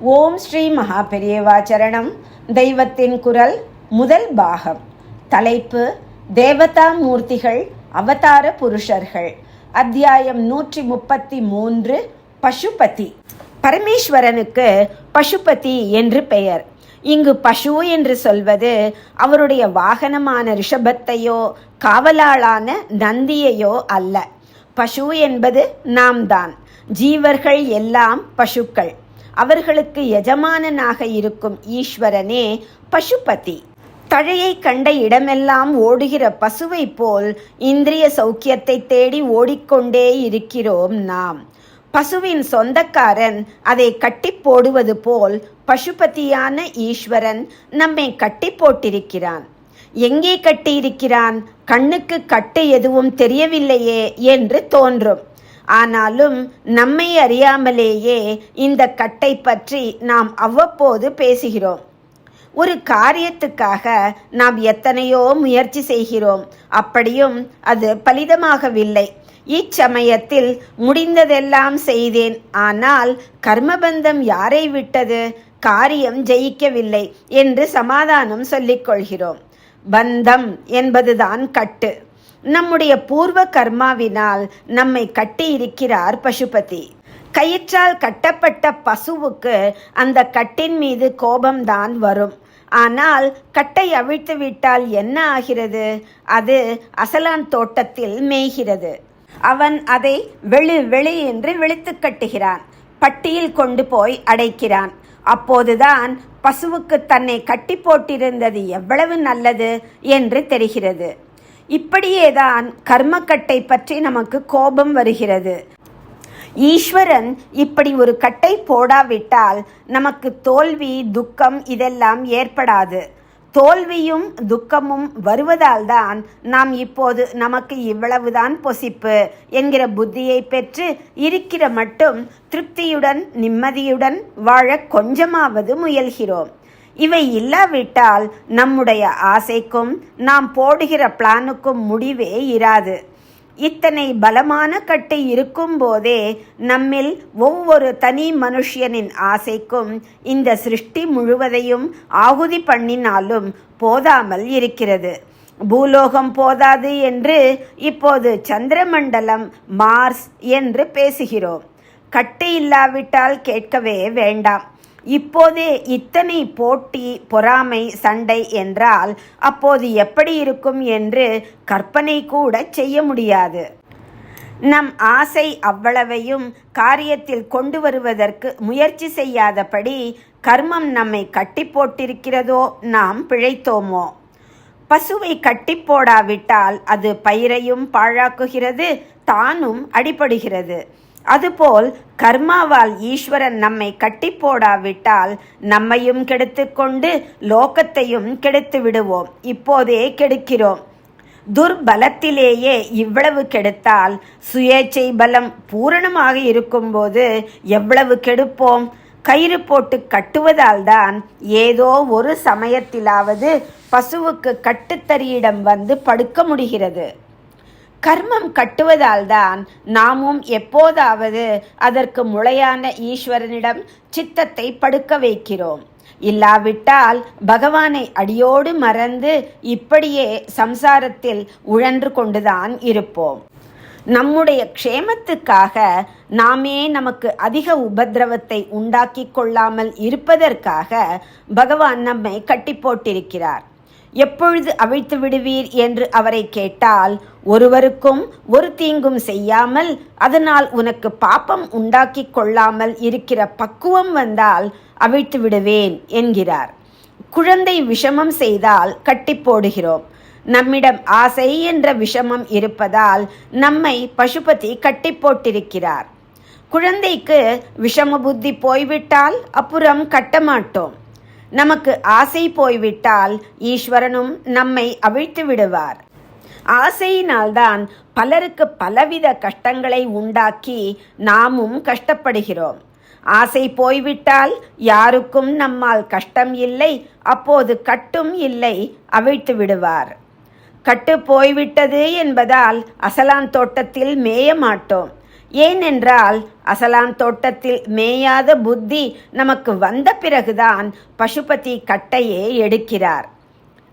ஓம் ஸ்ரீ மகா பெரியவா சரணம். தெய்வத்தின் குரல் முதல் பாகம். தலைப்பு தேவதா மூர்த்திகள் அவதார புருஷர்கள். அத்தியாயம் நூற்றி முப்பத்தி மூன்று பசுபதி. பரமேஸ்வரனுக்கு பசுபதி என்று பெயர். இங்கு பசு என்று சொல்வது அவருடைய வாகனமான ரிஷபத்தையோ காவலாளான நந்தியையோ அல்ல. பசு என்பது நாம் தான். ஜீவர்கள் எல்லாம் பசுக்கள். அவர்களுக்கு எஜமானனாக இருக்கும் ஈஸ்வரனே பசுபதி. தழையை கண்ட இடமெல்லாம் ஓடுகிற பசுவை போல் இந்திரிய சௌக்கியத்தை தேடி ஓடிக்கொண்டே இருக்கிறோம் நாம். பசுவின் சொந்தக்காரன் அதை கட்டி போடுவது போல் பசுபதியான ஈஸ்வரன் நம்மை கட்டி போட்டிருக்கிறான். எங்கே கட்டியிருக்கிறான்? கண்ணுக்கு கட்டு எதுவும் தெரியவில்லையே என்று தோன்றும். ஆனாலும் நம்மை அறியாமலேயே இந்த கட்டை பற்றி நாம் அவ்வப்போது பேசுகிறோம். ஒரு காரியத்துக்காக நாம் எத்தனையோ முயற்சி செய்கிறோம். அப்படியும் அது பலிதமாகவில்லை. இச்சமயத்தில் முடிந்ததெல்லாம் செய்தேன். ஆனால் கர்மபந்தம் யாரை விட்டது? காரியம் ஜெயிக்கவில்லை என்று சமாதானம் சொல்லிக்கொள்கிறோம் பந்தம் என்பதுதான் கட்டு. நம்முடைய பூர்வ கர்மாவினால் நம்மை கட்டியிருக்கிறார் பசுபதி. கயிற்றால் கட்டப்பட்ட பசுவுக்கு அந்த கட்டின் மீது கோபம்தான் வரும். ஆனால் கட்டை அவிழ்த்து விட்டால் என்ன ஆகிறது? அது அசலான் தோட்டத்தில் மேய்கிறது. அவன் அதை வெளி வெளி என்று விழித்து கட்டுகிறான். பட்டியில் கொண்டு போய் அடைக்கிறான். அப்போதுதான் பசுவுக்கு தன்னை கட்டி போட்டிருந்தது எவ்வளவு நல்லது என்று தெரிகிறது. இப்படியேதான் கர்மக்கட்டை பற்றி நமக்கு கோபம் வருகிறது. ஈஸ்வரன் இப்படி ஒரு கட்டை போடாவிட்டால் நமக்கு தோல்வி துக்கம் இதெல்லாம் ஏற்படாது. தோல்வியும் துக்கமும் வருவதால் தான் நாம் இப்போது நமக்கு இவ்வளவுதான் பொசிப்பு என்கிற புத்தியை பெற்று இருக்கிற மட்டும் திருப்தியுடன் நிம்மதியுடன் வாழ கொஞ்சமாவது முயல்கிறோம். இவை இல்லாவிட்டால் நம்முடைய ஆசைக்கும் நாம் போடுகிற பிளானுக்கும் முடிவே இராது. இத்தனை பலமான கட்டு இருக்கும் போதே நம்மில் ஒவ்வொரு தனி மனுஷியனின் ஆசைக்கும் இந்த சிருஷ்டி முழுவதையும் ஆகுதி பண்ணினாலும் போதாமல் இருக்கிறது. பூலோகம் போதாது என்று இப்போது சந்திரமண்டலம் மார்ஸ் என்று பேசுகிறோம். கட்டு இல்லாவிட்டால் கேட்கவே வேண்டாம். இப்போதே இத்தனை போட்டி பொறாமை சண்டை என்றால் அப்போது எப்படி இருக்கும் என்று கற்பனை கூட செய்ய முடியாது. நம் ஆசை அவ்வளவையும் காரியத்தில் கொண்டு வருவதற்கு முயற்சி செய்யாதபடி கர்மம் நம்மை கட்டி போட்டிருக்கிறதோ நாம் பிழைத்தோமோ? பசுவை கட்டி போடாவிட்டால் அது பயிரையும் பாழாக்குகிறது தானும் அடிபடுகிறது. அதுபோல் கர்மாவால் ஈஸ்வரன் நம்மை கட்டி போடாவிட்டால் நம்மையும் கெடுத்துக்கொண்டு லோகத்தையும் கெடுத்து விடுவோம். இப்போதே கெடுக்கிறோம். துர்பலத்திலேயே இவ்வளவு கெடுத்தால் சுயேச்சை பலம் பூரணமாக இருக்கும்போது எவ்வளவு கெடுப்போம்? கயிறு போட்டு கட்டுவதால் தான் ஏதோ ஒரு சமயத்திலாவது பசுவுக்கு கட்டுத்தறியிடம் வந்து படுக்க முடிகிறது. கர்மம் கட்டுவதால் தான் நாமும் எப்போதாவது அதற்கு முளையான ஈஸ்வரனிடம் சித்தத்தை படுக்க வைக்கிறோம். இல்லாவிட்டால் பகவானை அடியோடு மறந்து இப்படியே சம்சாரத்தில் உழன்று கொண்டுதான் இருப்போம். நம்முடைய க்ஷேமத்துக்காக நாமே நமக்கு அதிக உபதிரவத்தை உண்டாக்கி கொள்ளாமல் இருப்பதற்காக பகவான் நம்மை கட்டி போட்டிருக்கிறார் எப்பொழுது அவிழ்த்து விடுவீர் என்று அவரை கேட்டால் ஒருவருக்கும் ஒரு தீங்கும் செய்யாமல் அதனால் உனக்கு பாப்பம் உண்டாக்கி கொள்ளாமல் இருக்கிற பக்குவம் வந்தால் அவிழ்த்து விடுவேன் என்கிறார். குழந்தை விஷமம் செய்தால் கட்டி போடுகிறோம். நம்மிடம் ஆசை என்ற விஷமம் இருப்பதால் நம்மை பசுபதி கட்டி போட்டிருக்கிறார். குழந்தைக்கு விஷம புத்தி போய்விட்டால் அப்புறம் கட்ட மாட்டோம். நமக்கு ஆசை போய்விட்டால் ஈஸ்வரனும் நம்மை அவிழ்த்து விடுவார். ஆசையினால்தான் பலருக்கு பலவித கஷ்டங்களை உண்டாக்கி நாமும் கஷ்டப்படுகிறோம். ஆசை போய்விட்டால் யாருக்கும் நம்மால் கஷ்டம் இல்லை அப்போது கட்டும் இல்லை அவிழ்த்து விடுவார். கட்டு போய்விட்டது என்பதால் அசலான் தோட்டத்தில் மேய மாட்டோம். ஏனென்றால் அசலான் தோட்டத்தில் மேயாத புத்தி நமக்கு வந்த பிறகுதான் பசுபதி கட்டையே எடுக்கிறார்.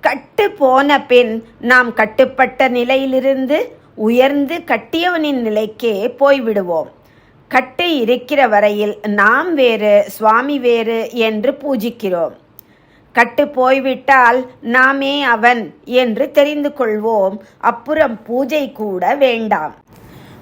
கட்டு போன பின் நாம் கட்டுப்பட்ட நிலையிலிருந்து உயர்ந்து கட்டியவனின் நிலைக்கே போய்விடுவோம். கட்டு இருக்கிற வரையில் நாம் வேறு சுவாமி வேறு என்று பூஜிக்கிறோம். கட்டு போய்விட்டால் நாமே அவன் என்று தெரிந்து கொள்வோம். அப்புறம் பூஜை கூட வேண்டாம்.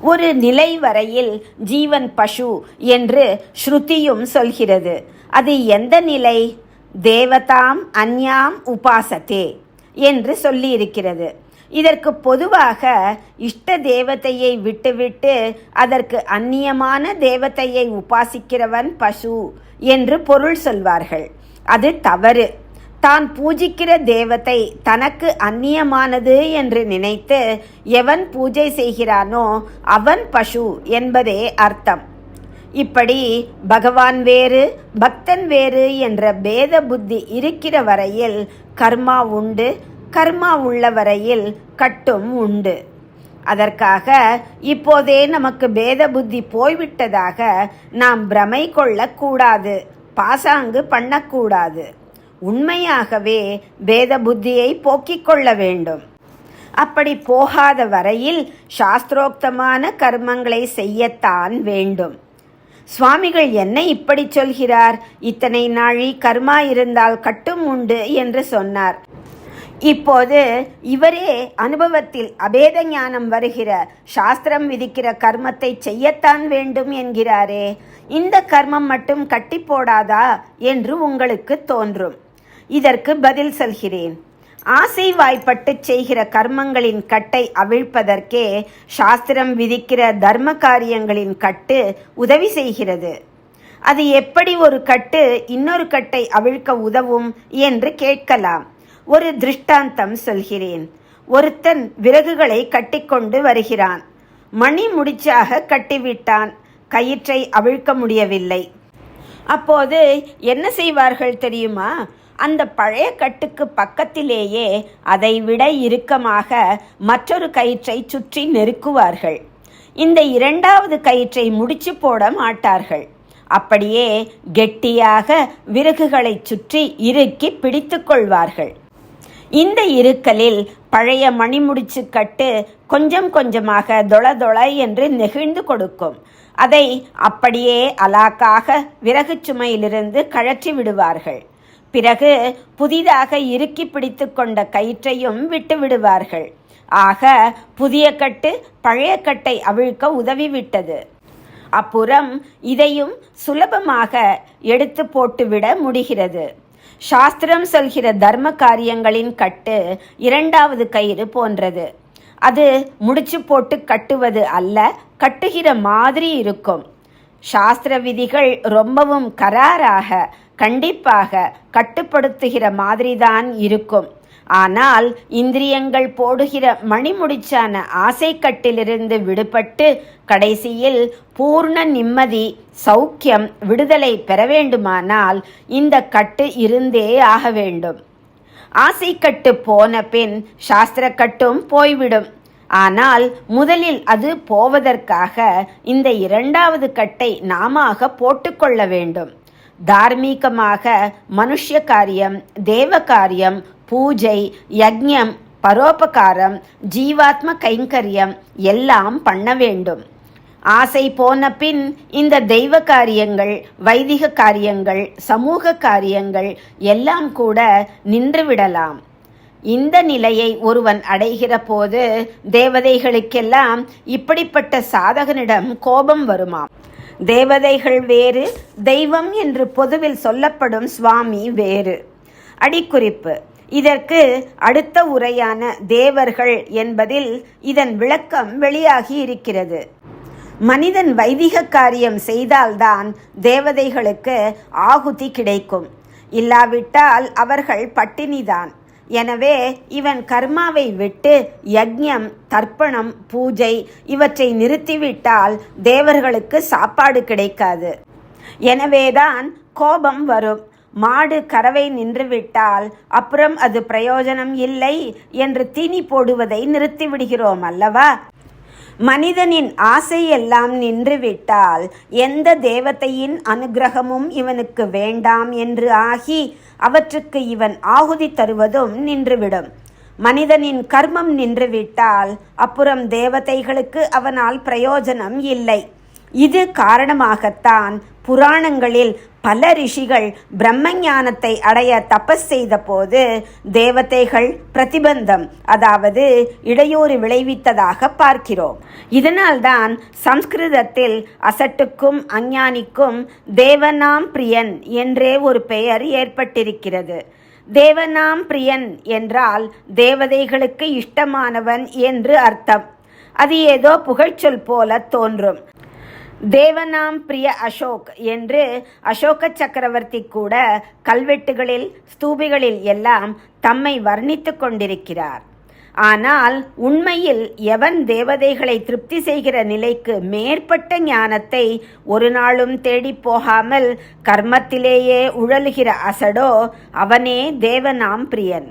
ஒரு நிலை வரையில் ஜீவன் பசு என்று ஸ்ருதியும் சொல்கிறது. அது எந்த நிலை? தேவதாம் அந்யாம் உபாசத்தே என்று சொல்லியிருக்கிறது. இதற்கு பொதுவாக இஷ்ட தேவதையை விட்டுவிட்டு அதற்கு அந்நியமான தேவதையை உபாசிக்கிறவன் பசு என்று பொருள் சொல்வார்கள். அது தவறு. தான் பூஜிக்கிற தேவத்தை தனக்கு அந்நியமானது என்று நினைத்து எவன் பூஜை செய்கிறானோ அவன் பசு என்பதே அர்த்தம். இப்படி பகவான் வேறு பக்தன் வேறு என்ற பேத புத்தி இருக்கிற வரையில் கர்மா உண்டு கர்மா உள்ள வரையில் கட்டும் உண்டு. அதற்காக இப்போதே நமக்கு பேத புத்தி போய்விட்டதாக நாம் பிரமை கொள்ளக்கூடாது பாசாங்கு பண்ணக்கூடாது. உண்மையாகவே பேத புத்தியை போக்கிக் கொள்ள வேண்டும். அப்படி போகாத வரையில் சாஸ்திரோக்தமான கர்மங்களை செய்யத்தான் வேண்டும். சுவாமிகள் என்ன இப்படி சொல்கிறார்? இத்தனை நாழி கர்மா இருந்தால் கட்டும் உண்டு என்று சொன்னார். இப்போது இவரே அனுபவத்தில் அபேத ஞானம் வருகிற சாஸ்திரம் விதிக்கிற கர்மத்தை செய்யத்தான் வேண்டும் என்கிறாரே. இந்த கர்மம் மட்டும் கட்டி போடாதா என்று உங்களுக்கு தோன்றும். இதற்கு பதில் சொல்கிறேன். ஆசை வாய்ப்பட்டு செய்கிற கர்மங்களின் கட்டை அவிழ்ப்பதற்கே சாஸ்திரம் விதிக்கிற தர்ம காரியங்களின் கட்டு உதவி செய்கிறது. அது எப்படி ஒரு கட்டு இன்னொரு கட்டை அவிழ்க்க உதவும் என்று கேட்கலாம். ஒரு திருஷ்டாந்தம் சொல்கிறேன். ஒருத்தன் விறகுகளை கட்டிக்கொண்டு வருகிறான். மணி முடிச்சாக கட்டிவிட்டான். கயிற்றை அவிழ்க்க முடியவில்லை. அப்போது என்ன செய்வார்கள் தெரியுமா? அந்த பழைய கட்டுக்கு பக்கத்திலேயே அதைவிட இறுக்கமாக மற்றொரு கயிற்றை சுற்றி நெருக்குவார்கள். இந்த இரண்டாவது கயிற்றை முடிச்சு போட மாட்டார்கள். அப்படியே கெட்டியாக விறகுகளை சுற்றி இறுக்கி பிடித்து கொள்வார்கள். இந்த இருக்கலில் பழைய மணிமுடிச்சு கட்டு கொஞ்சம் கொஞ்சமாக தொள தொள என்று நெகிழ்ந்து கொடுக்கும். அதை அப்படியே அலாக்காக விறகு சுமையிலிருந்து கழற்றி விடுவார்கள். பிறகு புதிதாக இறுக்கி பிடித்து கொண்ட கயிற்றையும் விட்டு விடுவார்கள். ஆக புதிய கட்டு பழைய கட்டை அவிழ்க்க உதவிவிட்டது. அப்புறம் இதையும் சுலபமாக எடுத்து போட்டுவிட முடிகிறது. சாஸ்திரம் சொல்கிற தர்ம காரியங்களின் கட்டு இரண்டாவது கயிறு போன்றது. அது முடிச்சு போட்டு கட்டுவது அல்ல கட்டுகிற மாதிரி இருக்கும். சாஸ்திர விதிகள் ரொம்பவும் கராராக கண்டிப்பாக கட்டுப்படுத்துகிற மாதிரிதான் இருக்கும். ஆனால் இந்திரியங்கள் போடுகிற மணிமுடிச்சான ஆசைக்கட்டிலிருந்து விடுபட்டு கடைசியில் பூர்ண நிம்மதி சௌக்கியம் விடுதலை பெற வேண்டுமானால் இந்த கட்டு இருந்தே ஆக வேண்டும். ஆசைக்கட்டு போன பின் சாஸ்திரக்கட்டும் போய்விடும். ஆனால் முதலில் அது போவதற்காக இந்த இரண்டாவது கட்டை நாம போட்டுக்கொள்ள வேண்டும். தார்மீகமாக மனுஷ காரியம் தேவ காரியம் பூஜை யஜ்யம் பரோபகாரம் ஜீவாத்ம கைங்கரியம் எல்லாம் பண்ண வேண்டும். ஆசை போன பின் இந்த தெய்வ காரியங்கள் வைதிக காரியங்கள் சமூக காரியங்கள் எல்லாம் கூட நின்றுவிடலாம் இந்த நிலையை ஒருவன் அடைகிற போது தேவதைகளுக்கெல்லாம் இப்படிப்பட்ட சாதகனிடம் கோபம் வருமாம். தேவதைகள் வேறு தெய்வம் என்று பொதுவில் சொல்லப்படும் சுவாமி வேறு. அடிக்குறிப்பு. இதற்கு அடுத்த உரையான தேவர்கள் என்பதில் இதன் விளக்கம் வெளியாகி இருக்கிறது. மனிதன் வைதிக காரியம் செய்தால்தான் தேவதைகளுக்கு ஆகுதி கிடைக்கும். இல்லாவிட்டால் அவர்கள் பட்டினிதான். எனவே இவன் கர்மாவை விட்டு யஜ்யம் தர்ப்பணம் பூஜை இவற்றை நிறுத்திவிட்டால் தேவர்களுக்கு சாப்பாடு கிடைக்காது. எனவேதான் கோபம் வரும். மாடு கறவை நின்றுவிட்டால் அப்புறம் அது பிரயோஜனம் இல்லை என்று தீனி போடுவதை நிறுத்திவிடுகிறோம் அல்லவா? மனிதனின் ஆசையெல்லாம் நின்றுவிட்டால் எந்த தேவதையின் அனுகிரகமும் இவனுக்கு வேண்டாம் என்று ஆகி அவற்றுக்கு இவன் ஆகுதி தருவதும் நின்றுவிடும். மனிதனின் கர்மம் நின்றுவிட்டால் அப்புறம் தேவதைகளுக்கு அவனால் பிரயோஜனம் இல்லை. இது காரணமாகத்தான் புராணங்களில் பல ரிஷிகள் பிரம்மஞானத்தை அடைய தபஸ் செய்த போது தேவதைகள் பிரதிபந்தம் அதாவது இடையூறு விளைவித்ததாக பார்க்கிறோம். இதனால்தான் சம்ஸ்கிருதத்தில் அசட்டுக்கும் அஞ்ஞானிக்கும் தேவனாம் பிரியன் என்றே ஒரு பெயர் ஏற்பட்டிருக்கிறது. தேவனாம் பிரியன் என்றால் தேவதைகளுக்கு இஷ்டமானவன் என்று அர்த்தம். அது ஏதோ புகழ்ச்சொல் போல தோன்றும். தேவனாம் பிரிய அசோக் என்று அசோக சக்கரவர்த்தி கூட கல்வெட்டுகளில் ஸ்தூபிகளில் எல்லாம் தம்மை வர்ணித்து கொண்டிருக்கிறார். ஆனால் உண்மையில் எவன் தேவதைகளை திருப்தி செய்கிற நிலைக்கு மேற்பட்ட ஞானத்தை ஒரு நாளும் தேடி போகாமல் கர்மத்திலேயே உழலுகிற அசடோ அவனே தேவனாம் பிரியன்.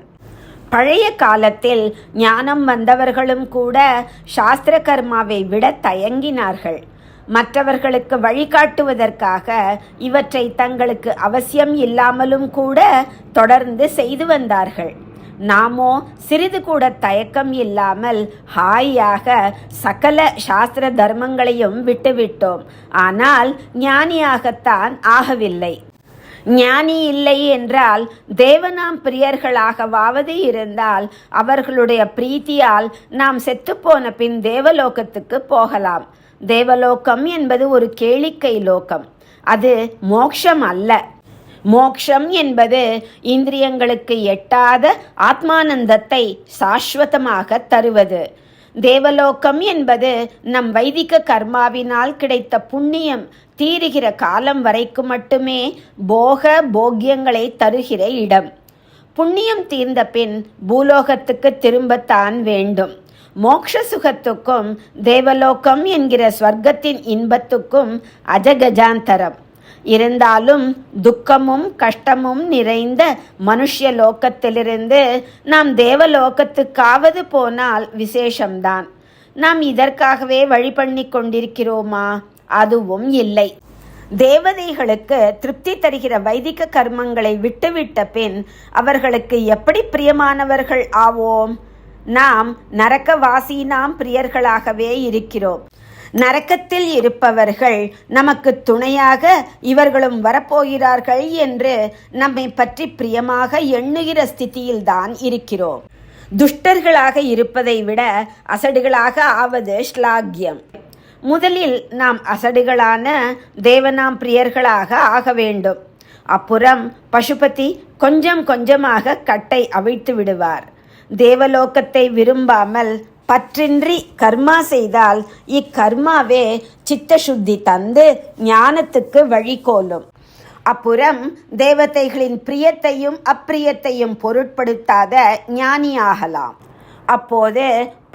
பழைய காலத்தில் ஞானம் வந்தவர்களும் கூட சாஸ்திர கர்மாவை விட தயங்கினார்கள். மற்றவர்களுக்கு வழிகாட்டுவதற்காக இவற்றை தங்களுக்கு அவசியம் இல்லாமலும் கூட தொடர்ந்து செய்து வந்தார்கள். நாமோ சிறிது கூட தயக்கம் இல்லாமல் ஹாயாக சகல சாஸ்திர தர்மங்களையும் விட்டுவிட்டோம். ஆனால் ஞானியாகத்தான் ஆகவில்லை. ஞானி இல்லை என்றால் தேவனாம் பிரியர்களாகவாவது இருந்தால் அவர்களுடைய பிரீத்தியால் நாம் செத்துப்போன பின் தேவலோகத்துக்கு போகலாம். தேவலோகம் என்பது ஒரு கேளிக்கை லோகம். அது மோக்ஷம் அல்ல. மோக்ஷம் என்பது இந்திரியங்களுக்கு எட்டாத ஆத்மானந்தத்தை சாஸ்வதமாக தருவது. தேவலோகம் என்பது நம் வைதிக கர்மாவினால் கிடைத்த புண்ணியம் தீருகிற காலம் வரைக்கும் மட்டுமே போக போக்கியங்களை தருகிற இடம். புண்ணியம் தீர்ந்த பின் பூலோகத்துக்கு திரும்பத்தான் வேண்டும். மோக்ஷ சுகத்துக்கும் தேவலோகம் என்கிற ஸ்வர்க்கத்தின் இன்பத்துக்கும் அஜகஜாந்தரம். இருந்தாலும் துக்கமும் கஷ்டமும் நிறைந்த மனுஷ்ய லோகத்திலிருந்து நாம் தேவலோகத்துக்காவது போனால் விசேஷம்தான். நாம் இதற்காகவே வழி பண்ணி கொண்டிருக்கிறோமா? அதுவும் இல்லை. தேவதைகளுக்கு திருப்தி தருகிற வைதிக கர்மங்களை விட்டுவிட்ட பின் அவர்களுக்கு எப்படி பிரியமானவர்கள் ஆவோம்? நாம் நரக்கவாசினாம் பிரியர்களாகவே இருக்கிறோம். நரக்கத்தில் இருப்பவர்கள் நமக்கு துணையாக இவர்களும் வரப்போகிறார்கள் என்று நம்மை பற்றி பிரியமாக எண்ணுகிற ஸ்திதியில்தான் இருக்கிறோம். துஷ்டர்களாக இருப்பதை விட அசடுகளாக ஆவது ஸ்லாகியம் முதலில் நாம் அசடுகளான தேவனாம் பிரியர்களாக ஆக வேண்டும். அப்புறம் பசுபதி கொஞ்சம் கொஞ்சமாக கட்டை அவிழ்த்து விடுவார். தேவலோகத்தை விரும்பாமல் பற்றின்றி கர்மா செய்தால் இக்கர்மாவே சித்த சுத்தி தந்து ஞானத்துக்கு வழிகோலும். அப்புறம் தேவதைகளின் பிரியத்தையும் அப்பிரியத்தையும் பொருட்படுத்தாத ஞானியாகலாம். அப்போது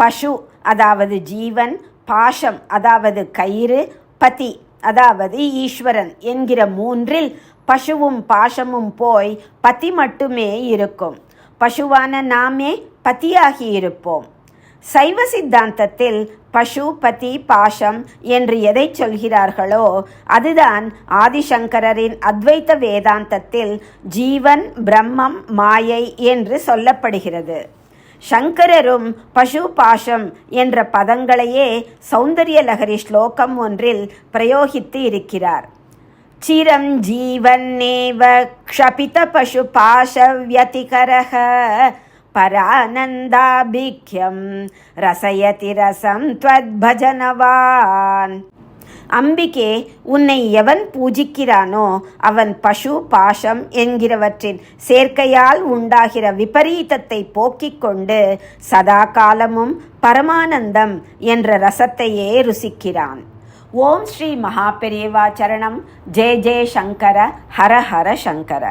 பசு அதாவது ஜீவன் பாஷம் அதாவது கயிறு பதி அதாவது ஈஸ்வரன் என்கிற மூன்றில் பசுவும் பாஷமும் போய் பதி மட்டுமே இருக்கும். பசுவான நாமே பதியாகி இருப்போம் சைவ சித்தாந்தத்தில் பசு பதி பாஷம் என்று எதை சொல்கிறார்களோ அதுதான் ஆதிசங்கரின் அத்வைத்த வேதாந்தத்தில் ஜீவன் பிரம்மம் மாயை என்று சொல்லப்படுகிறது. சங்கரரும் பசு பாஷம் என்ற பதங்களையே சௌந்தரிய லகரி ஸ்லோகம் ஒன்றில் பிரயோகித்து இருக்கிறார். சிரம் ஜீவன்னேவ க்ஷபித பசு பாஷவியதிகரக பரானந்தாபிக்யம் ரசயதி ரசம் பஜனவான் அம்பிகே உன்னை எவன் பூஜிக்கிறானோ அவன் பசு பாஷம் என்கிறவற்றின் சேர்க்கையால் உண்டாகிற விபரீதத்தை போக்கிக் கொண்டு சதா காலமும் பரமானந்தம் என்ற ரசத்தையே ருசிக்கிறான். ஓம் ஸ்ரீ மகாபெரியவா சரணம். ஜெய ஜெய சங்கர ஹர ஹர சங்கர.